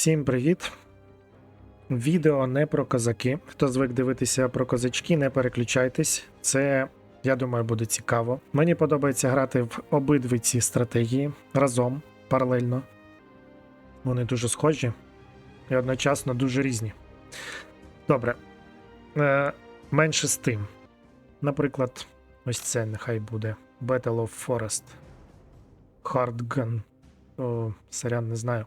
Всім привіт! Відео не про козаки. Хто звик дивитися про козачки, не переключайтесь. Це, я думаю, буде цікаво. Мені подобається грати в обидві ці стратегії разом, паралельно. Вони дуже схожі і одночасно дуже різні. Добре. Е, менше з тим. Наприклад, ось це нехай буде Battle of Forest. Hard Gun. О, сорян, не знаю.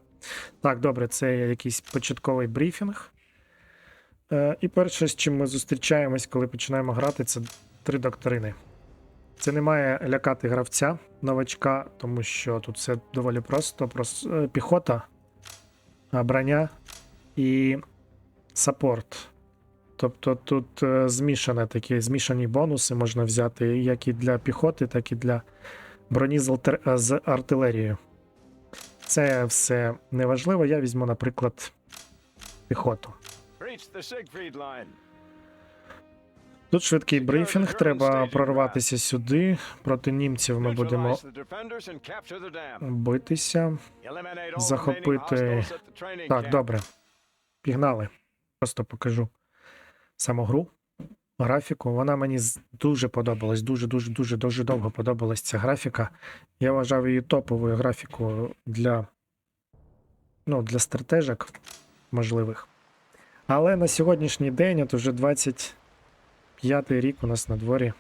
Так, добре, це якийсь початковий брифінг. Е, і перше, з чим ми зустрічаємось, коли починаємо грати, це три доктрини. Це не має лякати гравця, новачка, тому що тут все доволі просто. Прос- е, Піхота, броня і саппорт. Тобто тут е, змішане такі змішані бонуси можна взяти як і для піхоти, так і для броні е, з артилерією. Це все неважливо. Я візьму, наприклад, піхоту. Тут швидкий брифінг, треба прорватися сюди. Проти німців ми будемо битися. Захопити- Так, добре. Пігнали. Просто покажу саму гру. Графіку. Вона мені дуже подобалась. Дуже, дуже, дуже, довго подобалась ця графіка. Я вважав її топовою графікою для, ну, для стратежок можливих. Але на сьогоднішній день, от уже 25-й рік у нас на дворі.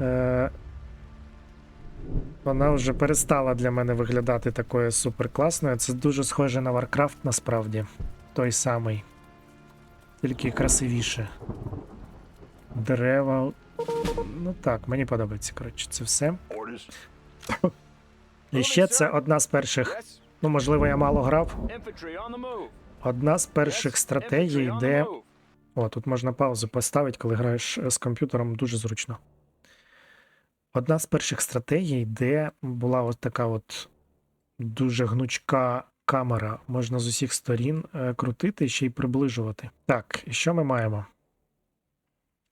Е, вона вже перестала для мене виглядати такою суперкласною. Це дуже схоже на Warcraft насправді. Той самий. Тільки красивіше. Дерева. Ну так, мені подобається, коротше, це все. І ще це одна з перших. Ну, можливо, я мало грав. Одна з перших стратегій, де. О, тут можна паузу поставити, коли граєш е, з комп'ютером, дуже зручно. Одна з перших стратегій, де була от така от дуже гнучка камера, можна з усіх сторін е, крутити ще й приближувати. Так, і що ми маємо?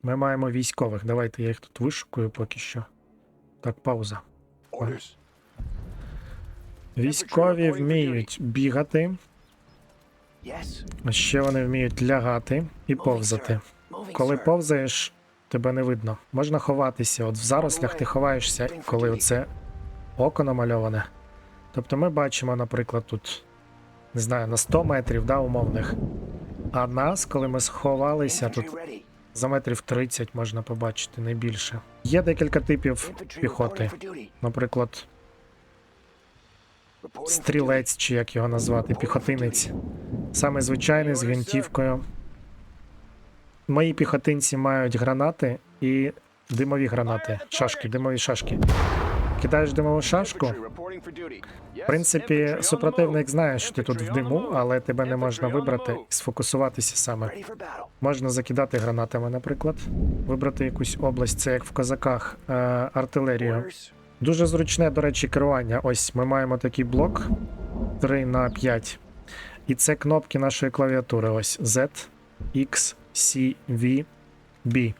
Ми маємо військових. Давайте я їх тут вишукую поки що. Так, пауза. Військові вміють бігати, а ще вони вміють лягати і повзати. Коли повзаєш, тебе не видно. Можна ховатися. От в зарослях ти ховаєшся, коли оце око намальоване. Тобто ми бачимо, наприклад, тут, не знаю, на 100 метрів, да, умовних. А нас, коли ми сховалися, тут за метрів 30 можна побачити, не більше. Є декілька типів піхоти. Наприклад, стрілець, чи як його назвати, піхотинець. Саме звичайний з гвинтівкою. Мої піхотинці мають гранати і димові гранати. Шашки, димові шашки. Кидаєш димову шашку. В принципі, супротивник знає, що ти тут в диму, але тебе не можна вибрати і сфокусуватися саме. Можна закидати гранатами, наприклад, вибрати якусь область, це як в козаках, е, артилерію. Дуже зручне, до речі, керування. Ось ми маємо такий блок 3 на 5. І це кнопки нашої клавіатури. Ось Z, X, C, V, B.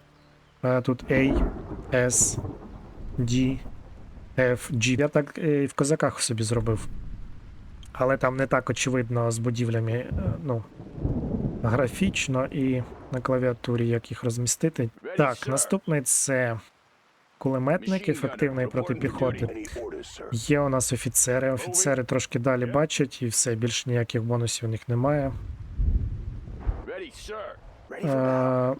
Е, Тут A, S, D, G. Я так е, і в козаках собі зробив. Але там не так очевидно з будівлями, е, ну, графічно і на клавіатурі, як їх розмістити. Так, наступний це кулеметник, ефективний проти піхоти. Є у нас офіцери. Офіцери трошки далі бачать, і все, більш ніяких бонусів у них немає. Battle. Е,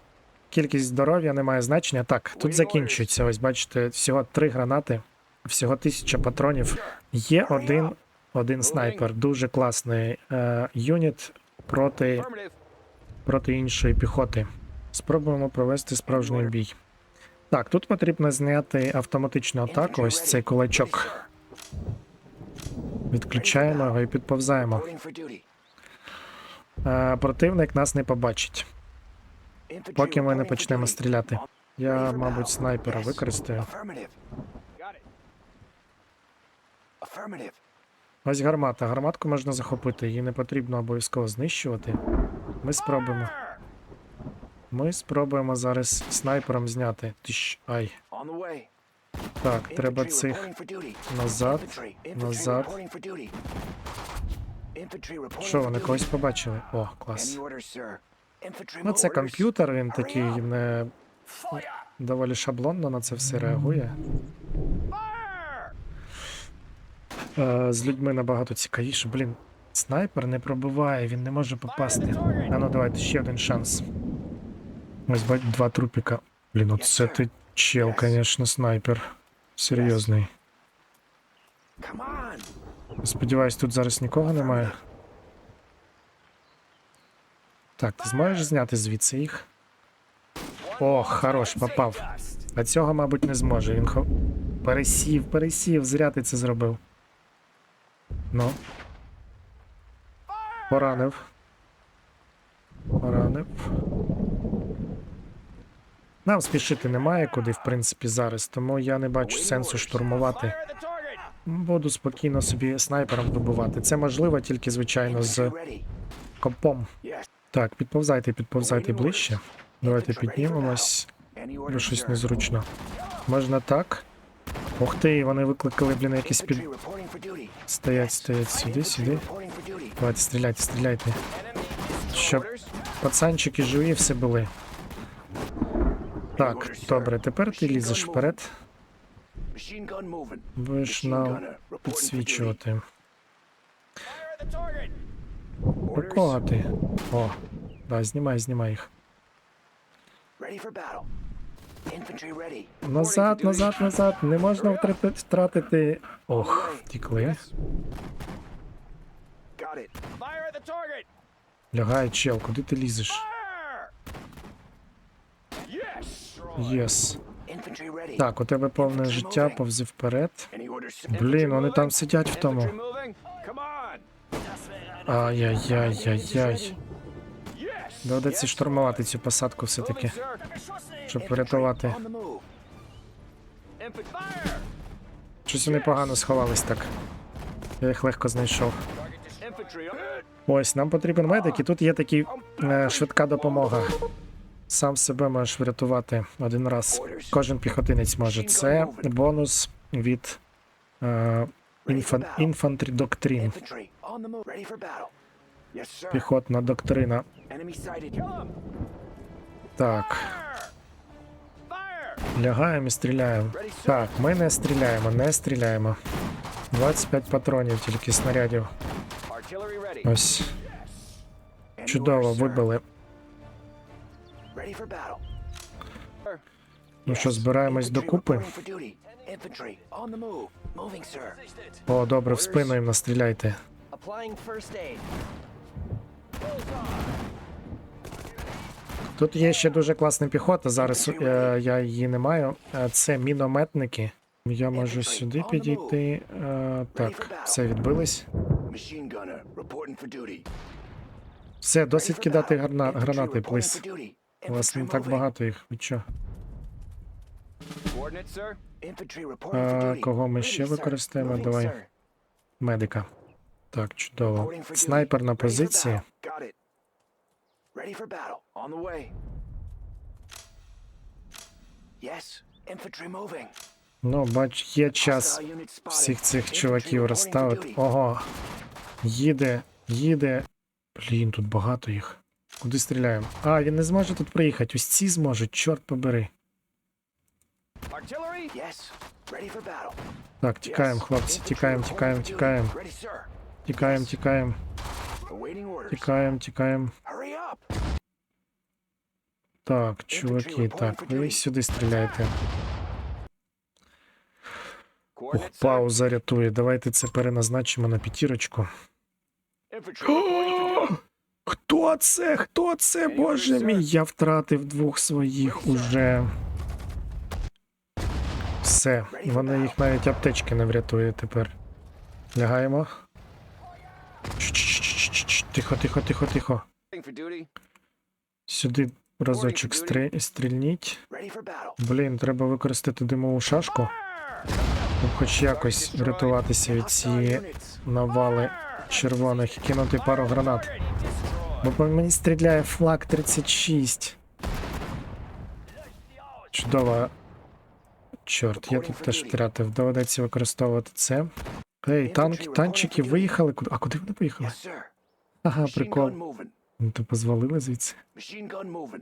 кількість здоров'я не має значення. Так, тут закінчується. Ось бачите, всього три гранати, всього тисяча патронів. Є один, один снайпер, дуже класний е, юніт проти, проти іншої піхоти. Спробуємо провести справжній бій. Так, тут потрібно зняти автоматичну атаку. Ось цей кулачок. Відключаємо його і підповзаємо. Е, противник нас не побачить, поки ми не почнемо стріляти. Я, мабуть, снайпера використаю. Ось гармата. Гарматку можна захопити, її не потрібно обов'язково знищувати. Ми спробуємо. Ми спробуємо зараз снайпером зняти. Тищ, ай. Так, треба цих назад, назад. Що, вони когось побачили? О, клас. Ну, це комп'ютер, він такий не доволі шаблонно на це все реагує. Е, з людьми набагато цікавіше. Блін, снайпер не пробиває, він не може попасти. А ну давайте ще один шанс. Ось бать два трупіка. Блін, оце ти чел, звісно, снайпер. Серйозний. Сподіваюсь, тут зараз нікого немає. Так, ти зможеш зняти звідси їх? О, хорош, попав. А цього, мабуть, не зможе. Він хо... пересів, пересів, зря ти це зробив. Ну. Поранив. Поранив. Нам спішити немає куди, в принципі, зараз, тому я не бачу сенсу штурмувати. Буду спокійно собі снайпером добувати. Це можливо тільки, звичайно, з компом. Так, підповзайте, підповзайте ближче. Давайте піднімемось. Бо щось незручно. Можна так. Ух ти, вони викликали, блін, якісь під. Стоять, стоять сюди, сюди. Давайте, стріляйте, стріляйте. Щоб пацанчики живі все були. Так, добре, тепер ти лізеш вперед. Будеш нам підсвічувати. Про кого ти? О, да, знімай, знімай їх. Ready for battle. Назад, назад, назад. Не можна втрати- втратити. Ох, втікли. The target. Лягай, чел, куди ти лізеш? Fire. Yes. Єс. Так, у тебе повне життя, повзи вперед. Блін, вони там сидять в тому. Infantry moving? Come on. Ай-яй-яй-яй-яй. Yes. Доведеться штурмувати цю посадку все-таки, sir. Щоб врятувати. Щось вони погано сховались так. Я їх легко знайшов. Ось, нам потрібен медик, і тут є такі е, швидка допомога. Сам себе можеш врятувати один раз. Кожен піхотинець може. Це бонус від е, інфан, інфантрі доктрін. Infantry on the лягаємо і стріляємо. Так, ми не стріляємо, не стріляємо. 25 патронів, тільки снарядів. Ось, чудово, вибили. Ну що, збираємось докупи. О, добре, в спину їм настріляйте. Тут є ще дуже класна піхота. Зараз е, я її не маю. Е, Це мінометники. Я можу сюди підійти. Е, так, все duty. Все, досить кидати грана, гранати, плиз. У вас так багато їх. Ви чо? Coordinates, sir. Infantry reporting А, кого ми ще використаємо? Давай. Медика. Так, чудово. Снайпер на позиції. Ready for battle. On the way. Yes. Infantry moving. Ну, бач, є час всіх цих чуваків розставити. Ого. Їде, їде. Блін, тут багато їх. Куди стріляємо? А, він не зможе тут приїхати. Ось ці зможуть, чорт побери. Artillery. Yes. Ready for battle. Так, тікаємо, хлопці, тікаємо, тікаємо, тікаємо. Тікаємо, тікаємо, тікаємо, тікаємо. Так, чуваки, так, ви сюди стріляєте. Ух, Coordinates, sir. пауза рятує. Давайте це переназначимо на п'ятірочку. Хто це? Хто це? Боже мій, я втратив двох своїх уже. Все, вони їх навіть аптечки не врятує тепер. Лягаємо. Тихо, тихо, тихо, тихо. Сюди разочок стрі... стрільніть. Блін, треба використати димову шашку, щоб хоч якось врятуватися від цієї навали червоних і кинути пару гранат. Бо по мені стріляє флаг 36. Чудово. Чорт, я тут теж втратив. Доведеться використовувати це. Ей, танк, танчики виїхали. А куди вони поїхали? Ага, прикол. Ну то позвалили звідси. Machine gun moving.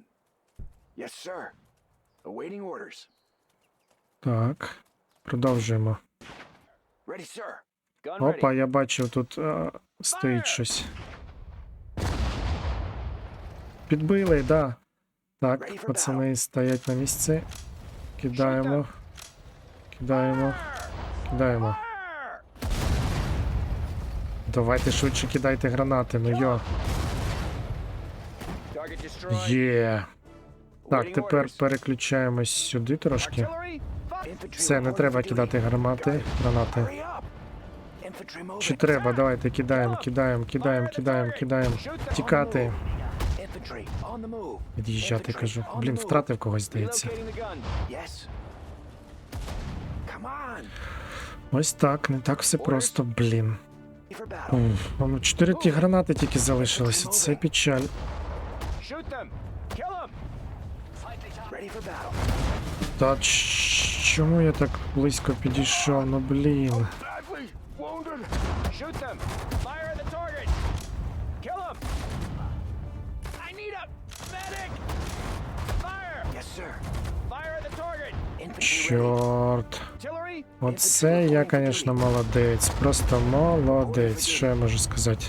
Yes, sir. Awaiting orders. Так. Продовжуємо. Ready, sir. Gun ready. Опа, я бачив, тут а, стоїть щось. Підбили, да. Так, пацани стоять на місці. Кидаємо. Кидаємо. Кидаємо. Давайте швидше кидайте гранати, ну йо. Є. Так, тепер переключаємось сюди трошки. Все, не треба кидати гармати, гранати. Чи треба? Давайте кидаємо, кидаємо, кидаємо, кидаємо, кидаємо. Тікати. Від'їжджати, кажу. Блін, втратив когось, здається. Ось так, не так все просто, блін. Ну, Чотири ті гранати тільки залишилося. Це печаль. Та чому я так близько підійшов? Ну блін. Чорт. Оце я, звісно, молодець. Просто молодець. Що я можу сказати?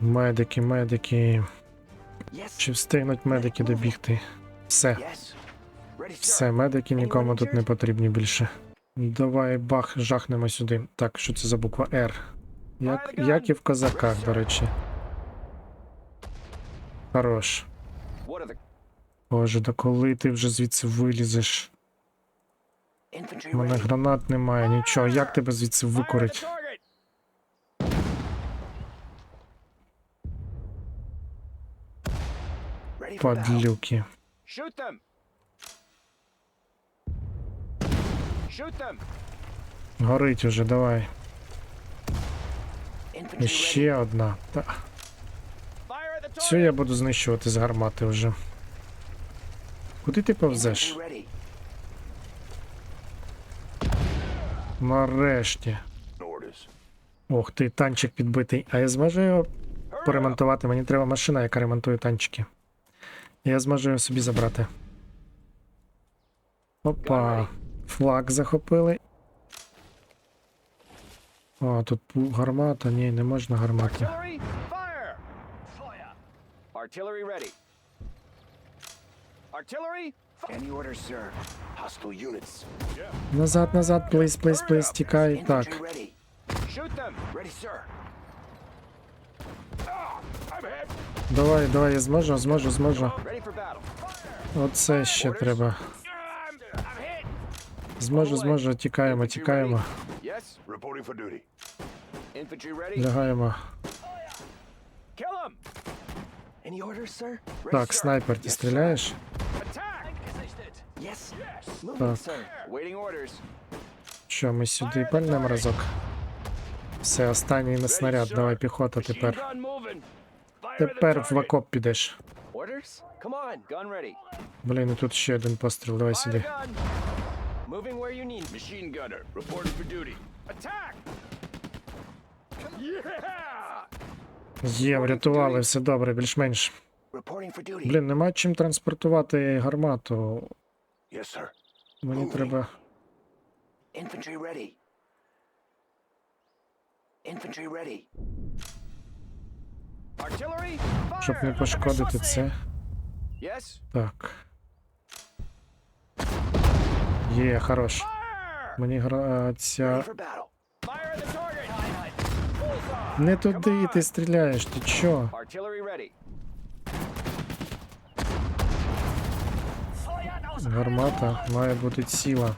Медики, медики. Чи встигнуть медики добігти? Все. Все, медики нікому тут не потрібні більше. Давай бах, жахнемо сюди. Так, що це за буква Р? Як, як і в козаках, до речі. Хорош. Боже, да коли ти вже звідси вилізеш? У мене гранат немає, нічого. Як тебе звідси fire at the викурить? target? Shoot them. Shoot them. Горить уже, давай. Infantry І ready. ще одна. Target. я буду знищувати з гармати вже. Куди ти повзеш? Нарешті. Ох ти, танчик підбитий. А я зможу його поремонтувати? Мені треба машина, яка ремонтує танчики. Я зможу його собі забрати. Опа. Флаг захопили. О, тут пу- гармата. Ні, не можна гармати. Artillery. Fire. Fire. Artillery ready. Artillery. Any orders, sir? Hostile units. Назад, назад, плиз, плиз, плиз, тікай. Infantry Так. Shoot them. Ready, sir. Ah. Давай, давай, я зможу, зможу, зможу. Оце ще треба. Зможу, зможу, тікаємо, тікаємо. Лягаємо. Так, снайпер, ти стріляєш? Так. Що, ми сюди пальнемо разок? Все, останній на снаряд, давай піхота тепер. Тепер в окоп підеш. Блін, і тут ще один постріл, давай сюди. Moving where you need. Machine gunner. Reporting for duty. Attack. Yeah. Є, врятували, все добре, більш-менш. Блін, нема чим транспортувати гармату. Мені треба. Infantry ready. Infantry ready. Artillery. Щоб не Fire. пошкодити це. Yes. Так. Є, хорош. Fire. Мені гра ця. Fire. Не туди ти стріляєш, ти чо? Гармата має бути ціла.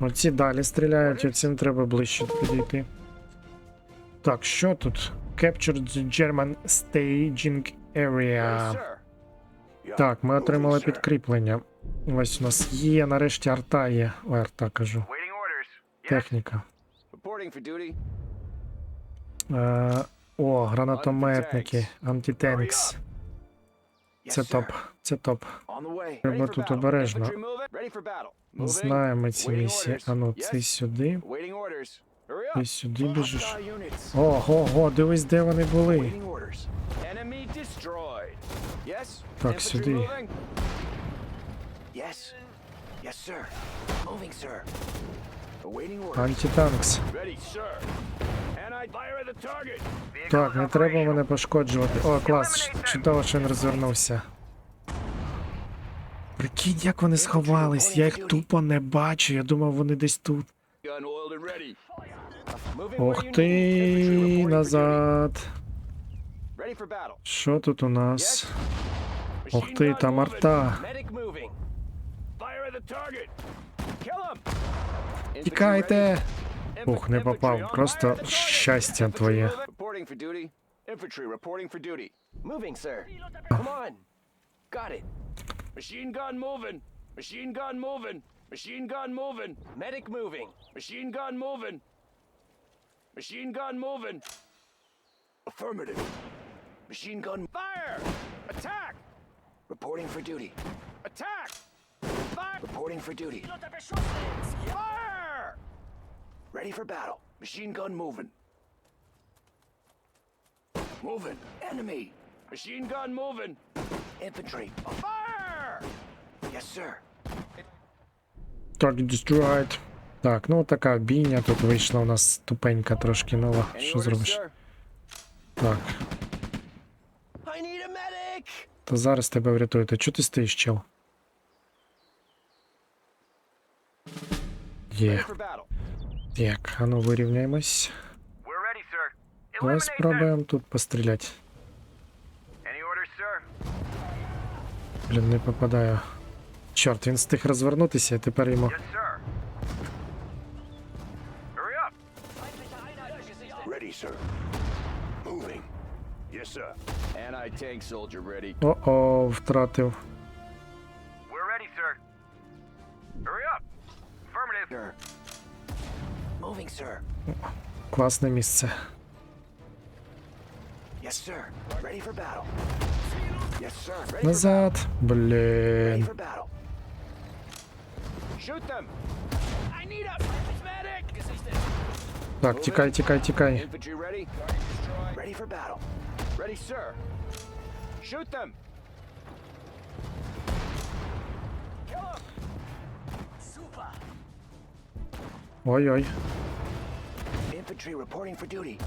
Оці далі стріляють, оцим треба ближче підійти. Так, що тут? Captured the German staging area. Так, ми отримали підкріплення. Ось у нас є, нарешті арта є. Ой, арта кажу. Техніка. Е, о, гранатометники, антитенкс. Це топ. Це топ. Треба тут обережно. Знаємо ці місії. orders. А ну, Yes. цей сюди. Ти сюди біжиш. Ого, го, дивись, де вони були. Так, сюди. Антитанкс. Так, не треба мене пошкоджувати. О, клас. Чудово, що він розвернувся. Прикинь, як вони сховались. Я їх тупо не бачу. Я думав, вони десь тут. Ох ти, назад. Що тут у нас? Ух ти, там арта. Тікайте. Ух, не попав. Просто щастя твоє. Moving. Reporting for duty. Infantry reporting for duty. Moving, sir. Come on. Got it. Machine gun moving. Machine gun moving. Machine gun moving. Medic moving. Machine gun moving. Machine gun moving. Affirmative. Machine gun Fire! Attack! reporting for duty. Attack! Fire! Reporting for duty. Fire! Ready for battle. Machine gun moving. Moving. Enemy. Machine gun moving. Infantry. Fire! Yes, sir. Target destroyed. Так, ну така бійня тут вийшла у нас ступенька трошки нова. Any Що orders, зробиш? sir? Так, I need a medic! то зараз тебе врятуєте. Чого ти стоїш, чел? Є. Ready for battle. Так, а ну вирівняємось. We're ready, sir. Давай спробуємо тут постріляти. Any orders, sir? Блін, не попадаю. Чорт, він встиг розвернутися, і тепер йому. Ready. О-о, втратив. Класне місце. Yes, sir. Shoot them! I need a medic! Так, тікай, тікай, тікай. Infantry ready? Ready for battle. Ready, sir. Shoot them! Kill them! Ой-ой. Infantry reporting for duty.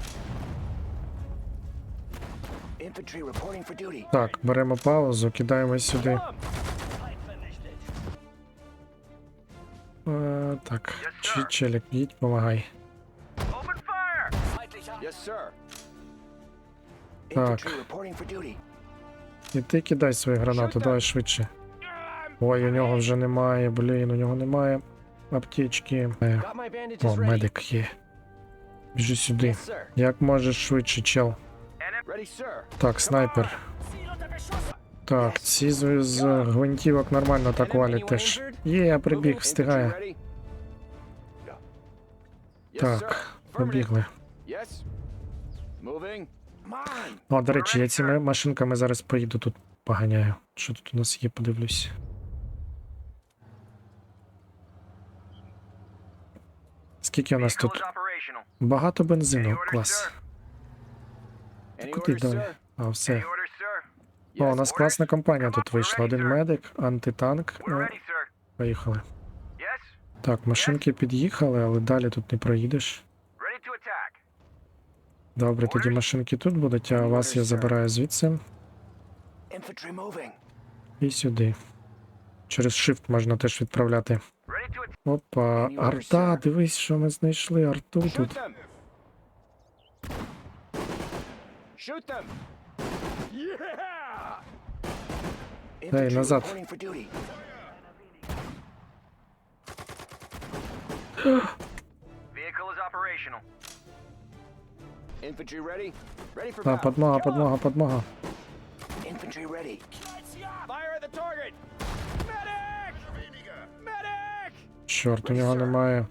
Infantry reporting for duty. Так, беремо паузу, кидаємо сюди. Kill them! Е, так, чи челік, їдь, помагай. Yes. Так. І ти кидай свою гранату, давай швидше. Ой, у нього вже немає, блін, у нього немає аптечки. Е, О, медик є. Біжи сюди. Yes. Як можеш швидше, чел. Так, снайпер. Так, ці з, з гвинтівок нормально так валять теж. Є, я прибіг, sir. Так, побігли. О, до речі, я цими машинками зараз поїду тут поганяю. Що тут у нас є, подивлюсь. Скільки у нас тут? Багато бензину, клас. Куди давай? А, все. О, у нас класна компанія тут вийшла. Один медик, антитанк. Ну, поїхали. Так, машинки під'їхали, але далі тут не проїдеш. Добре, тоді машинки тут будуть, а вас я забираю звідси і сюди. Через Shift можна теж відправляти. Опа, арта, дивись, що ми знайшли арту тут. Shoot them. Yeah. Infantry назад. reporting for duty. Vehicle is operational. Infantry ready? Ready for А, battle. подмога, подмога, подмога. Infantry ready. Fire at the target. Medic! Medic! Чорт, у нього немає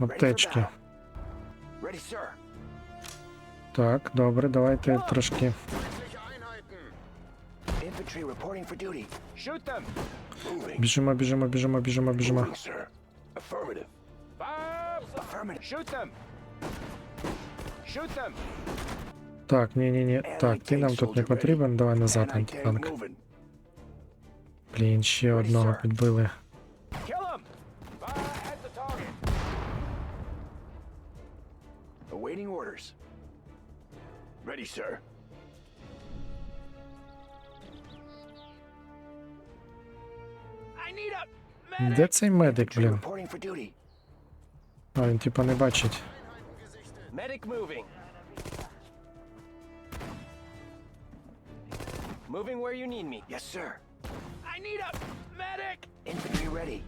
аптечки. Так, добре, давайте трошки. Біжимо, біжимо, біжимо, біжимо, біжимо. Moving, sir. Affirmative. Fire. Affirmative. Shoot them. Shoot them. Так, ні, ні, ні. Так, ти нам тут не потрібен. Давай назад, Anti-tank антитанк. moving. Блін, ще одного підбили. Kill them. Fire at the target. Awaiting orders. Ready, sir. Де цей медик, блін? reporting for duty. А, він типа не бачить. medic moving. Moving where you need me. Yes, sir. I need a medic. Infantry ready.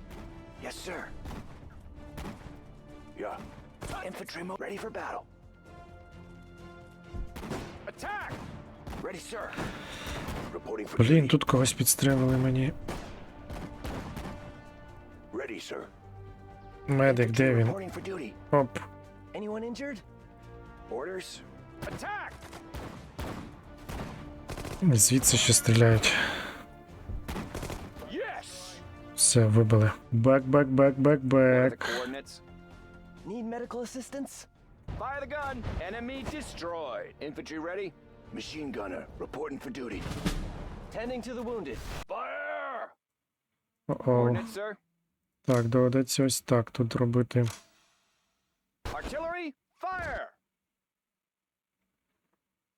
Yes, sir. Yeah. Infantry mo- ready for battle. Attack. Ready, sir. Reporting for Блін, тут когось підстрелили мені. Ready, sir. Медик, де він? Reporting for duty. Оп. Anyone injured? Orders. Attack. Звідси ще стріляють. Yes. Все, вибили. Бек, бек, бек, бек, What are the бек. coordinates? Need medical assistance? Fire the gun. Enemy destroyed. Infantry ready? Machine gunner. Reporting for duty. Tending to the wounded. Fire. О, Coordinates, sir. Так, доведеться ось так тут робити.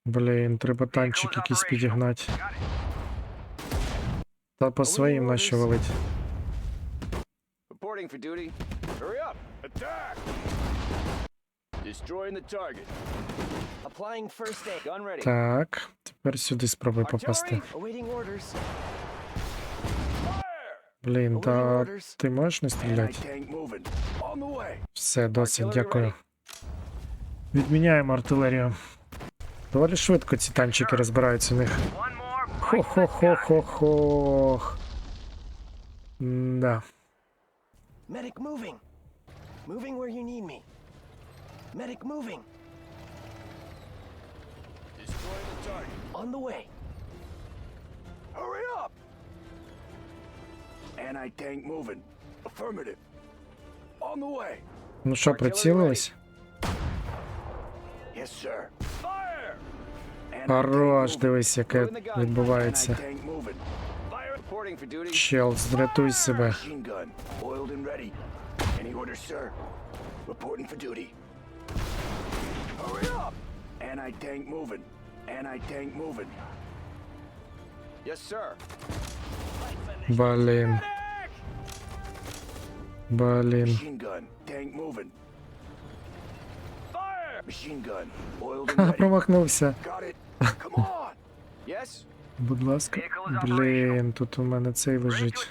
Блін, треба танчик якийсь підігнати. Та по своїм. Gun ready. Так, тепер сюди спробуй попасти. Artillery. Awaiting orders. Fire. Блін, та ти можеш не стріляти? Все, досить, дякую. Відміняємо артилерію. Доволі швидко ці танчики розбираються у них. Хо-хо-хо-хо-хо. Да. Medic moving. Moving where you need me. Medic moving. Destroy the target. On the way. Hurry up. Anti-tank moving. Affirmative. On the way. Ну що, прицілились? Yes, sir. Fire! Anti-tank Хорош, moving. дивись, яке відбувається. Anti-tank moving. Fire! Reporting for duty. Чел, зрятуй себе. Machine gun. Oiled and ready. Any orders, sir? Reporting for duty. Hurry up. Anti-tank moving. Anti-tank moving. Yes, sir. Oiled and Ха, промахнувся. Будь ласка. Блін, тут у мене цей лежить.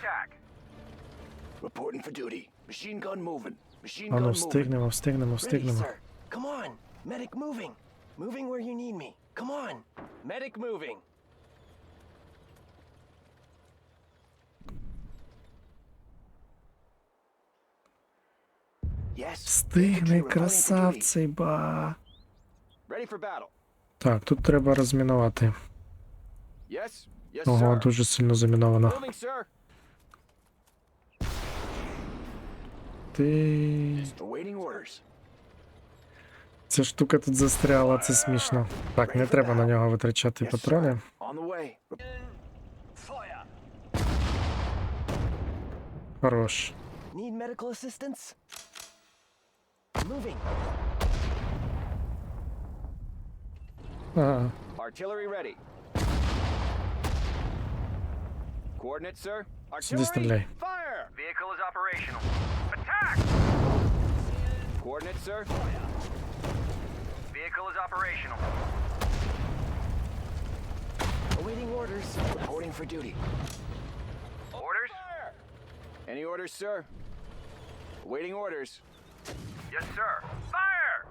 А ну, встигнемо, встигнемо, встигнемо. Come on. Medic moving. Moving where you need me. Come on. Medic moving. Duty. красавцей, ба. Так, тут треба розмінувати. Ого, дуже сильно заміновано. Ти. Ця штука тут застряла, це смішно. Так, не треба на нього витрачати патрони. Хорош. Moving. Uh. Artillery ready. Coordinates, sir. Artillery fire. Vehicle is operational. Attack. Coordinates, sir. Vehicle is operational. Awaiting orders. Reporting for duty. Orders? Any orders, sir? Awaiting orders. Yes, sir. Fire!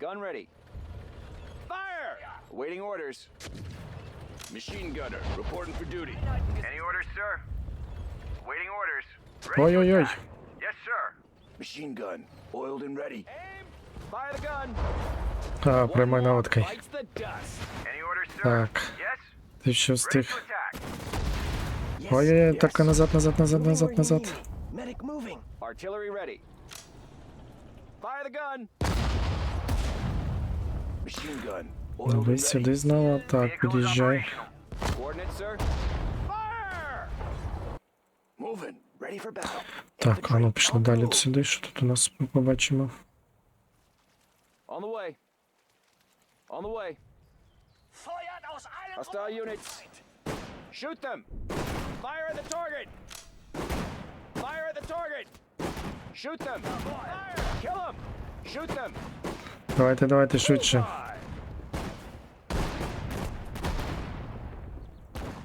Gun ready. Fire! Awaiting orders. Machine gunner reporting for duty. Any orders, sir? Waiting orders. Ready to Ой-ой-ой. attack. Yes, sir. Machine gun. Oiled and ready. Aim! Fire the gun! А, прямой наводкой. Bites the dust. Any orders, sir? Так, Yes? ти що Ready встиг to attack. Yes, Ой-ой-ой, yes. так назад, назад, назад, Moving назад, where you назад. need me. Medic moving. Artillery ready. Fire the gun. Machine gun. Ну, Oiled ви and ready. сюди знову. Так, Vehicle is під'їжджай. operational. Coordinates, sir. Fire! Moving. Ready for battle. Так, а ну пішли On the далі move. сюди. Що тут у нас ми побачимо? On the way. On the way. Hostile units. Shoot them. Fire at the target. Fire at the target. Shoot them. Fire. Kill them. Shoot them. Давайте, давайте швидше. Bullseye.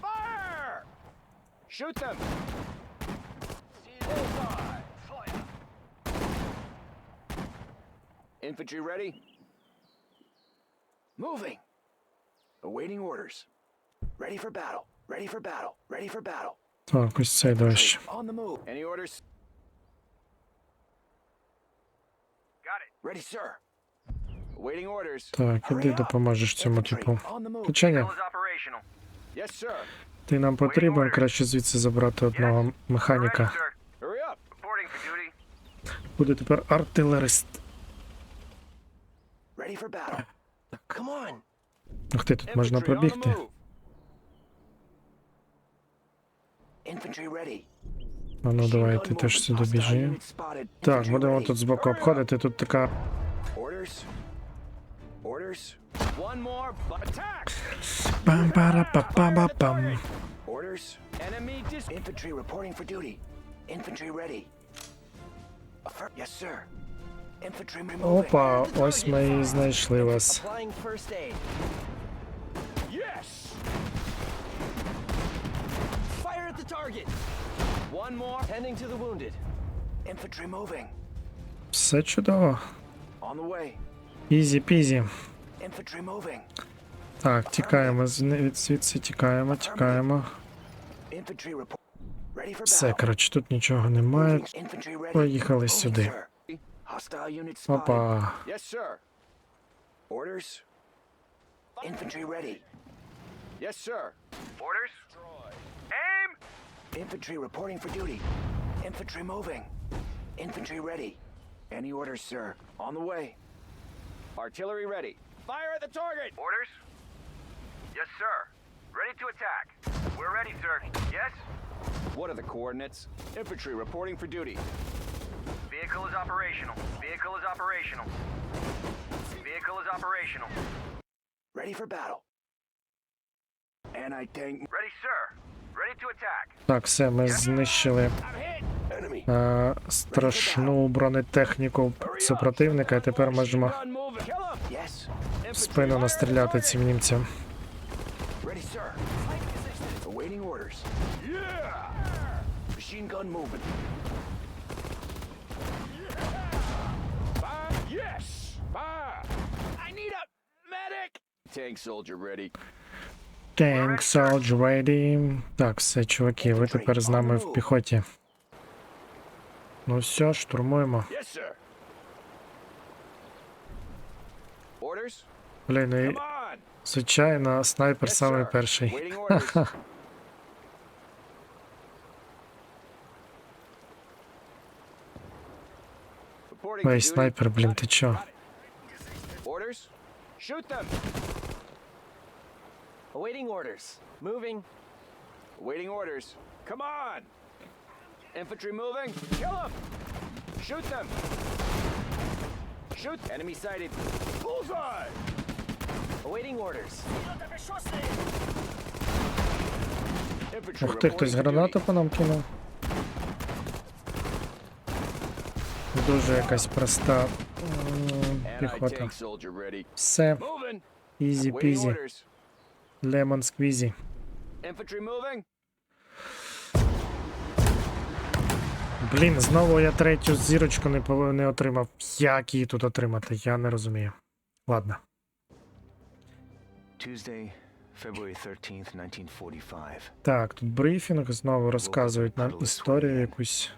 Fire. Shoot them. Bullseye. Fire. Infantry ready? Moving. Awaiting orders. Ready for battle. Ready for battle. Ready for battle. Так, ось цей дощ. On the move. Any orders? Ready, sir. Awaiting orders. Так, іди допоможеш цьому типу. Operational. Yes, sir. ти нам потрібен, краще звідси забрати одного механіка. Буде тепер артилерист. Ready for battle. Come on. Ух ти, тут можна пробігти. Infantry ready. А ну Machine давай, gun ти теж moving. сюди Hostile біжи. unit spotted. Так, Infantry будемо ready. тут збоку обходити. Тут така Orders. Orders. One more. bu- Attack. пам-пара-па-па-па-пам. Orders. Enemy dis. Infantry reporting for duty. Infantry ready. Affirm. Yes, sir. Infantry moving. Опа, ось ми і знайшли вас. Applying first aid. Yes. Fire at the target. One more. Tending to the wounded. Infantry moving. Все чудово. On the way. Ізі-пізі. Infantry moving. Так, тікаємо звідси, тікаємо, тікаємо. Все, коротше, тут нічого немає. Поїхали сюди. Опа. Orders. Infantry ready. Yes, sir. Orders. Aim. Infantry reporting for duty. Infantry moving. Infantry ready. Any orders, sir? On the way. Artillery ready. Fire at the target. Orders. Yes, sir. Ready to attack. We're ready, sir. Yes. What are the coordinates? Infantry reporting for duty. Vehicle is operational. Vehicle is operational. Vehicle is operational. Ready for battle. Anti-tank Ready, sir. Ready to attack. Так, все, ми знищили е, страшну бронетехніку супротивника, і тепер можемо в спину настріляти цим німцям. Tank soldier ready. Tank Soldier ready. Так, все, чуваки, ви тепер з нами в піхоті. Ну все, штурмуємо. Блін, і звичайно, снайпер самий перший. Ой, снайпер, блін, ти чо? Awaiting orders. Moving. Waiting orders. Come on. Infantry moving. Kill them. Shoot them. Shoot. Enemy sighted. Bullseye. Awaiting orders. Infantry Ух ти, хтось гранату по нам кинув. Дуже якась проста м, піхота. Все, Moving. ізі Waiting пізі, orders. Лемон сквізі. Блін, знову я третю зірочку не, не отримав. Як її тут отримати? Я не розумію. Ладно. Tuesday, February 13th, 1945. Так, тут брифінг, знову розказують нам історію якусь.